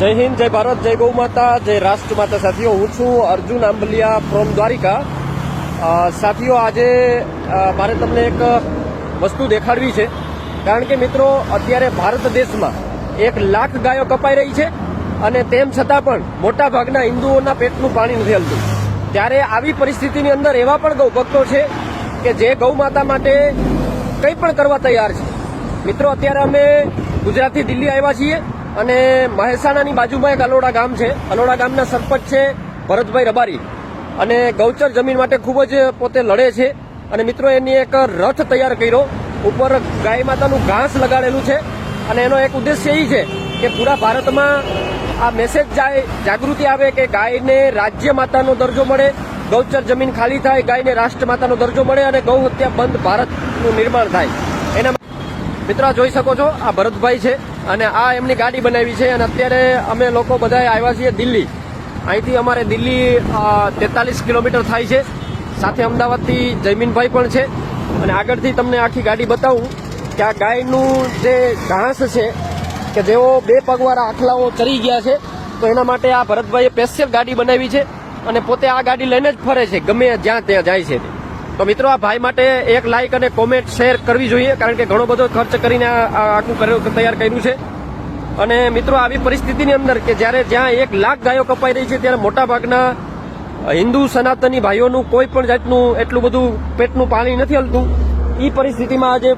જય હિન્દ, જય ભારત, જય ગૌ માતા, જય રાષ્ટ્ર માતા. સાથીઓ, હું છું અર્જુન આંબલિયા ફ્રોમ દ્વારિકા. સાથીઓ, આજે મારે તમને એક વસ્તુ દેખાડવી છે. કારણ કે મિત્રો, અત્યારે ભારત દેશમાં એક લાખ ગાયો કપાઈ રહી છે અને તેમ છતાં પણ મોટા ભાગના હિન્દુઓના પેટનું પાણી નથી હલતું. ત્યારે આવી પરિસ્થિતિની અંદર એવા પણ ગૌ ભક્તો છે કે જે ગૌ માતા માટે કંઈ પણ કરવા તૈયાર છે. મિત્રો, અત્યારે અમે ગુજરાતથી દિલ્હી આવ્યા છીએ. અને મહેસાણાની બાજુમાં એક અલોડા ગામ છે. અલોડા ગામના સરપંચ છે ભરતભાઈ રબારી. અને ગૌચર જમીન માટે ખૂબ જ પોતે લડે છે. અને મિત્રો, એની એક રથ તૈયાર કર્યો. ઉપર ગાય માતાનું ઘાસ લગાડેલું છે. અને એનો એક ઉદ્દેશ્ય એ છે કે પૂરા ભારતમાં આ મેસેજ જાય, જાગૃતિ આવે કે ગાયને રાજ્ય માતાનો દરજ્જો મળે, ગૌચર જમીન ખાલી થાય, ગાયને રાષ્ટ્ર માતાનો દરજ્જો મળે અને ગૌ હત્યા બંધ ભારતનું નિર્માણ થાય. એના મિત્રો જોઈ શકો છો, આ ભરતભાઈ છે. અને આ એમની ગાડી બનાવી છે અને અત્યારે અમે લોકો બધા આવ્યા છીએ દિલ્હી. અહીંથી અમારે દિલ્હી તેતાલીસ કિલોમીટર થાય છે. સાથે અમદાવાદથી જયમીનભાઈ પણ છે. અને આગળથી તમને આખી ગાડી બતાવું કે આ ગાયનું જે ઘાસ છે કે જેઓ બે પગવાળા આખલાઓ ચરી ગયા છે, તો એના માટે આ ભરતભાઈએ સ્પેશિયલ ગાડી બનાવી છે અને પોતે આ ગાડી લઈને જ ફરે છે, ગમે જ્યાં ત્યાં જાય છે. તો મિત્રો, આ ભાઈ માટે એક લાઈક અને કોમેન્ટ શેર કરવી જોઈએ, કારણ કે ઘણો બધો ખર્ચ કરીને આખું તૈયાર કર્યું છે. અને મિત્રો, આવી પરિસ્થિતિની અંદર કે જ્યારે જ્યાં એક લાખ ગાયો કપાઈ રહી છે, ત્યારે મોટા ભાગના હિન્દુ સનાતની ભાઈઓનું કોઈ પણ જાતનું એટલું બધું પેટનું પાણી નથી હલતું. એ પરિસ્થિતિમાં આજે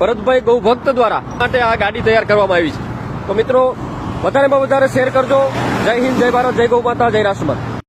ભરતભાઈ ગૌભક્ત દ્વારા માટે આ ગાડી તૈયાર કરવામાં આવી છે. તો મિત્રો, વધારેમાં વધારે શેર કરજો. જય હિન્દ, જય ભારત, જય ગૌ માતા, જય રાષ્ટ્રમાતા